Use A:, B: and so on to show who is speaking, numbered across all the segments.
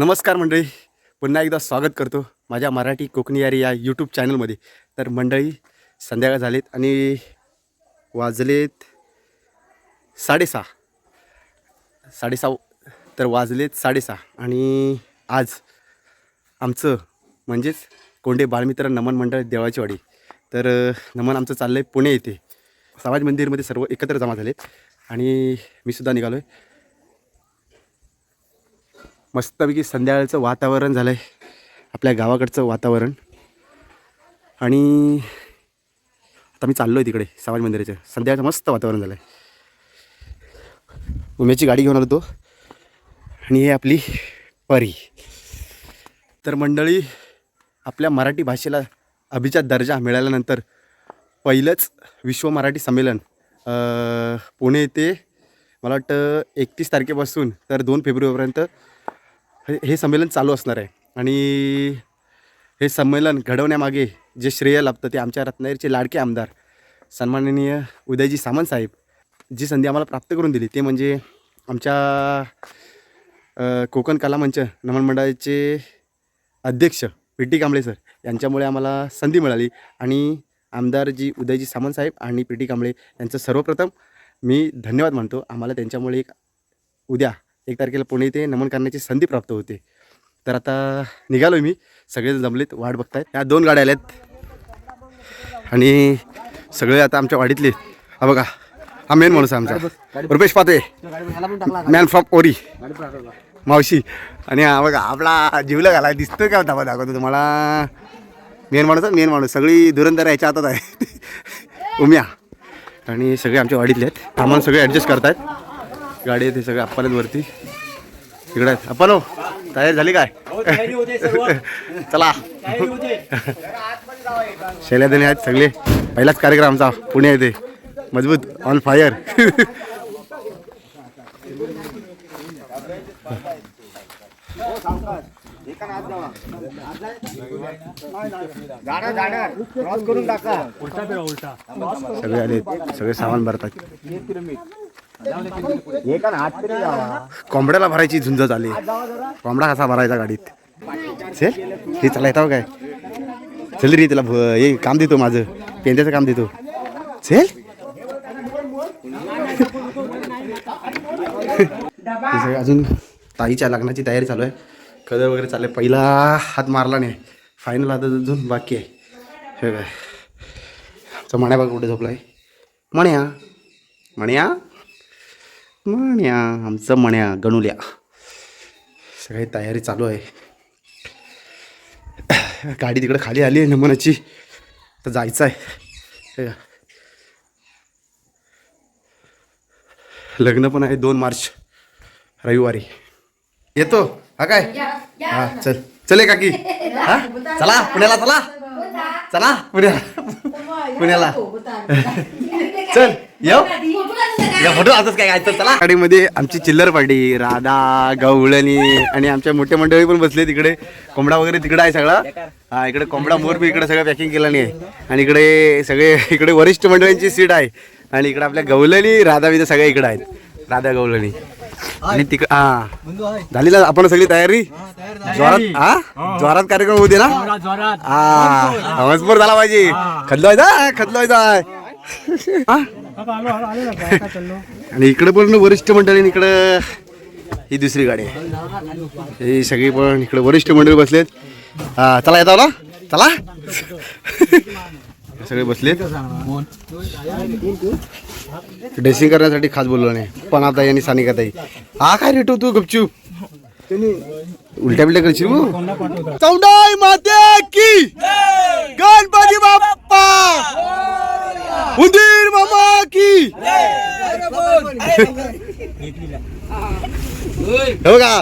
A: नमस्कार मंडळी. पुन्हा एकदा स्वागत करतो माझ्या मराठी कोकणी यारी या यूट्यूब चॅनलमध्ये तर मंडळी संध्याकाळ झालेत आणि वाजलेत साडेसहा. साडेसहा तर वाजलेत साडेसहा आणि आज आमचं म्हणजेच कोंडे बाळमित्र नमन मंडळ देवाचीवाडी. तर नमन आमचं चाललं आहे पुणे येथे. समाज मंदिरमध्ये सर्व एकत्र जमा झालेत आणि मी सुद्धा निघालो आहे मस्तपैकी संध्याकाळचं वातावरण झालं आहे आपल्या गावाकडचं वातावरण. आणि आता मी चाललो आहे तिकडे सावज मंदिराचं संध्याकाळचं मस्त वातावरण झालं आहे उम्याची गाडी घेऊन आलो तो. आणि हे आपली परी. तर मंडळी आपल्या मराठी भाषेला अभिजात दर्जा मिळाल्यानंतर पहिलंच विश्व मराठी संमेलन पुणे येथे मला वाटतं एकतीस तारखेपासून तर दोन फेब्रुवारीपर्यंत हे हे संमेलन चालू असणार आहे. आणि हे संमेलन घडवण्यामागे जे श्रेय लाभतं ते आमच्या रत्नागिरीचे लाडके आमदार सन्माननीय उदयजी सामंत साहेब जी संधी आम्हाला प्राप्त करून दिली ते म्हणजे आमच्या कोकण कला मंच नमन मंडळाचे अध्यक्ष पी टी कांबळे सर यांच्यामुळे आम्हाला संधी मिळाली आणि आमदारजी उदयजी सामंत साहेब आणि पी टी कांबळे यांचं सर्वप्रथम मी धन्यवाद मानतो. आम्हाला त्यांच्यामुळे एक उद्या एक तारखेला पुणे येथे नमन करण्याची संधी प्राप्त होते. तर आता निघालो मी. सगळे जमलेत वाट बघतायत. या दोन गाड्या आल्यात. आणि सगळे आता आमच्या वाडीतले. हा बघा हा मेन माणूस आहे आमचा. रुपेश पाते मॅन फ्रॉम ओरी मावशी. आणि हा बघा आपला जीवला घाला दिसतोय का दाखवा दाखवतो तुम्हाला? मेन माणूस आहे मेन माणूस. सगळी धुरंदर याच्या हातात आहे उम्या. आणि सगळे आमच्या वाडीतले आहेत. सामान सगळे ॲडजस्ट करतायत. गाडी आहे ते सगळे अप्पालेत वरती. इकडे आहेत अप्पालो तयार झाली काय? चला. शैल्यादने आहेत सगळे. पहिलाच कार्यक्रम आमचा पुणे येते मजबूत ऑन फायर सगळे आले सगळे सामान भरतात. कोंबड्याला भरायची झुंज झाली. कोंबडा कसा भरायचा गाडीत? चल हे चला येतो काय? चल रे त्याला भ- हे काम देतो माझं. पेंद्याचं काम देतो. चल. अजून ताईच्या लग्नाची तयारी चालू आहे. कदर वगैरे चालू आहे पहिला हात मारला नाही. फायनल आता अजून बाकी आहे. हे काय तर मण्या बघा कुठे झोपला आहे मण्या. मण्या. मण्या आमचं मण्या गणुल्या. सगळी तयारी चालू आहे. गाडी तिकडे खाली आली आहे नमनाची. तर जायचं आहे. हे. लग्न पण आहे दोन मार्च रविवारी. येतो? हा काय? हा चल. चले काकी. हा? चला पुण्याला चला. चला पुण्याला. पुण्याला. चल येऊ या फोटो आताच काय काय चला. गाडीमध्ये आमची चिल्लर पार्टी राधा गवळणी आणि आमच्या मोठे मंडळी पण बसले तिकडे. कोंबडा वगैरे तिकडे आहे सगळा. हा इकडे कोंबडा मोर बी इकडे सगळं पॅकिंग केलं नाही आहे. आणि इकडे सगळे इकडे वरिष्ठ मंडळींची सीट आहे. आणि इकडे आपल्या गवळणी राधा विधा सगळ्या इकडे आहेत. राधा गवळणी. आणि तिकडे हा. झाली ना आपण सगळी तयारी? जोरात हा? जोरात कार्यक्रम होऊ दे ना? हा. हवसभर झाला पाहिजे. खदलायचा हा? आणि इकडे पण वरिष्ठ मंडळी इकडं ही दुसरी गाडी आहे. ही सगळी पण इकडे वरिष्ठ मंडळी बसलेत. हा चला येतो ना? चला. सगळे बसलेत. ड्रेसिंग करण्यासाठी खास बोललो नाही. पण आता यांनी सानिका ताई. हा काय रेटो तू गपचूप? उलट्या बिलट्या करशील? चौदाई माते की! गणपती बाप्पा! उंदीर मामा की! हो का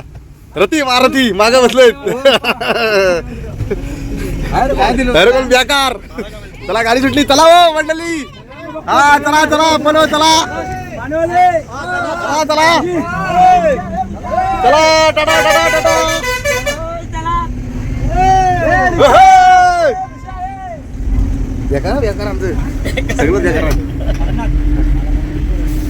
A: रती मारती माग बसलेत अरे कोण बेकार. चला गाडी सुटली. चला हो मंडळी. हा चला चला बनव चला चला चला चला टाटा टाटा टाटा बेकार बेकार आमचं सगळं बेकार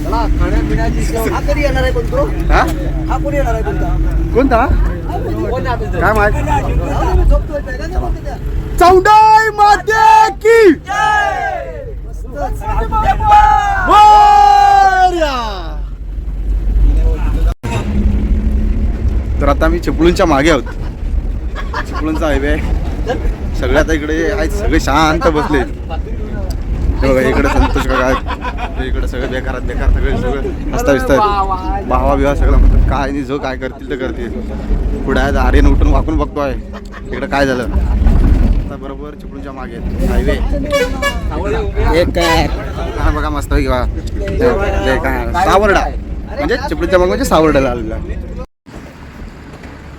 B: चला खाण्यापिण्याची सोय. हा कधी येणार आहे कोणतो
A: हा
B: हा कोणी येणार आहे कोणता
A: कोणता
B: हा
A: काय माहीत चौडाई माते की मी चिपळूणच्या मागे आहोत. चिपळूणचा हायवे आहे सगळे इकडे आहेत सगळे शांत बसले. बघा इकडे संतोष काका इकडे सगळे बेकार बेकार सगळे सगळे हसता बिसता भावा बिवा सगळं म्हणतात काय नाही जो काय करतील ते करतील. पुढे आहेत आर्यन उठून वाकून बघतोय. इकडे काय झालं? आता बरोबर चिपळूणच्या मागे हायवे एक काय? बघा मस्त किंवा काय? सावर्डा. म्हणजे चिपळूणच्या मागे म्हणजे सावर्डाला आलेला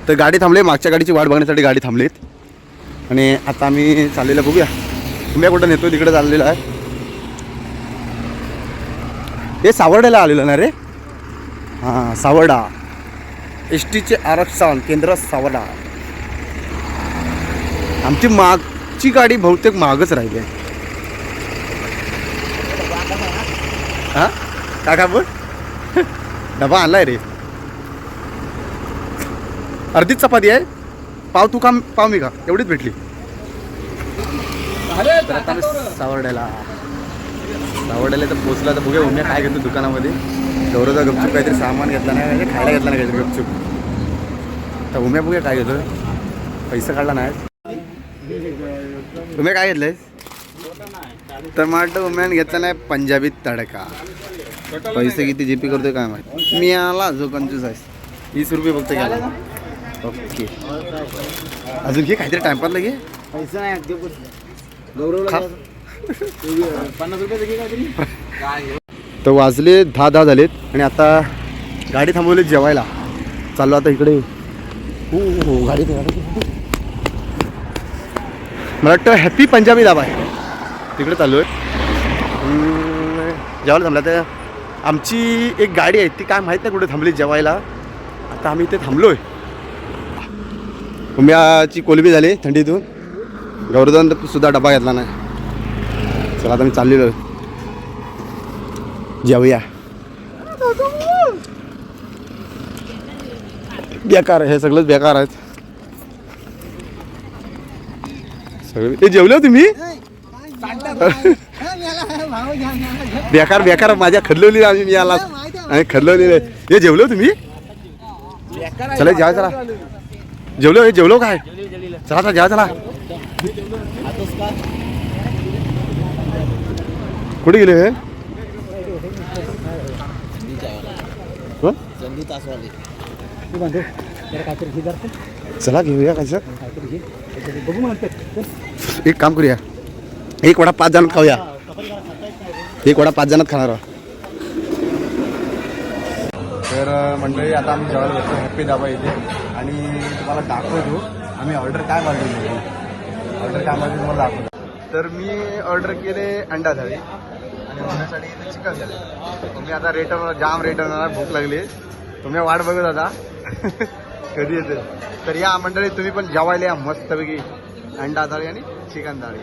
A: तर गाडी थांबली मागच्या गाडीची वाट बघण्यासाठी गाडी थांबलीत. आणि आता आम्ही चाललेलं बघूया. तुम्ही कुठं नेतो तिकडे चाललेलं आहे. हे सावर्ड्याला आलेलं ना रे? हां सावर्डा. एस टीचे आरक्षण केंद्र सावर्डा. आमची मागची गाडी बहुतेक मागच राहिली. आहे हां? काका बोल. डबा आणलाय रे. अर्धीच चपाती आहे. पाव तू का पाव मी का एवढीच भेटली. तर आता आम्ही सावर्ड्याला सावर्ड्याला तर पोचला तर बघूया उम्या काय घेतो दुकानामध्ये. गौरवचा गपचूप काहीतरी सामान घेतला नाही म्हणजे खायला घेतला नाही काहीतरी गपचूप. तर उम्या बघूया काय घेतो पैसा काढला नाही. तुम्ही काय घेतलंय? तर मला वाटतं उम्यान घेतला नाही पंजाबी तडका. पैसे किती जीपी करतोय काय माहिती. मी आला जो कंजूस आहे. वीस रुपये फक्त घ्यायला. ओके. अजून घे काहीतरी टाइमपास लगे
B: पैसा नाही अगदी गौरवला
A: खा.
B: पन्नास रुपये घे काहीतरी?
A: तर वाजले दहा दहा झालेत आणि आता गाडी थांबवली जेवायला. चाललो आता इकडे. हो हो गाडी गाडी मला वाटतं हॅपी पंजाबी दाबा आहे तिकडे चाललो आहे जेवायला थांबला तर आमची एक गाडी आहे ती काय माहीत नाही कुठे थांबली जेवायला. आता आम्ही इथे थांबलो आहे उम्याची कोलबी झाली थंडीतून. गौरधन सुद्धा डबा घेतला नाही. चला आता मी चाललेलो. जेवूया. बेकार हे सगळंच बेकार आहेत. सगळे हे जेवले हो तुम्ही? बेकार बेकार माझ्या खदलवली आम्ही मी आला आणि खदलवली हे जेवलो तुम्ही? चला जेवा चला. जेवलो हे जेवलो काय? चला चला घ्या चला. कुठे गेले हे? चला घेऊया
B: काय सर.
A: एक काम करूया. एक वडा पाच जणात खाऊया. एक वडा पाच जणात खाणार आहोत. तर मंडळी आता आम्ही जेवायला बसतो हॅपी दाबा इथे. आणि तुम्हाला दाखवतो आम्ही ऑर्डर काय मागवली ऑर्डर काय मागवली तुम्हाला दाखवतो. तर मी ऑर्डर केले अंडा थाळी आणि अंड्यासाठी इथे चिकन झाले तुम्ही आता रेट जाम रेट भूक लागली. तुम्ही वाट बघत आता कधी येते? तर या मंडळी तुम्ही पण जेवायला या मस्तपैकी. अंडा थाळी आणि चिकन थाळी.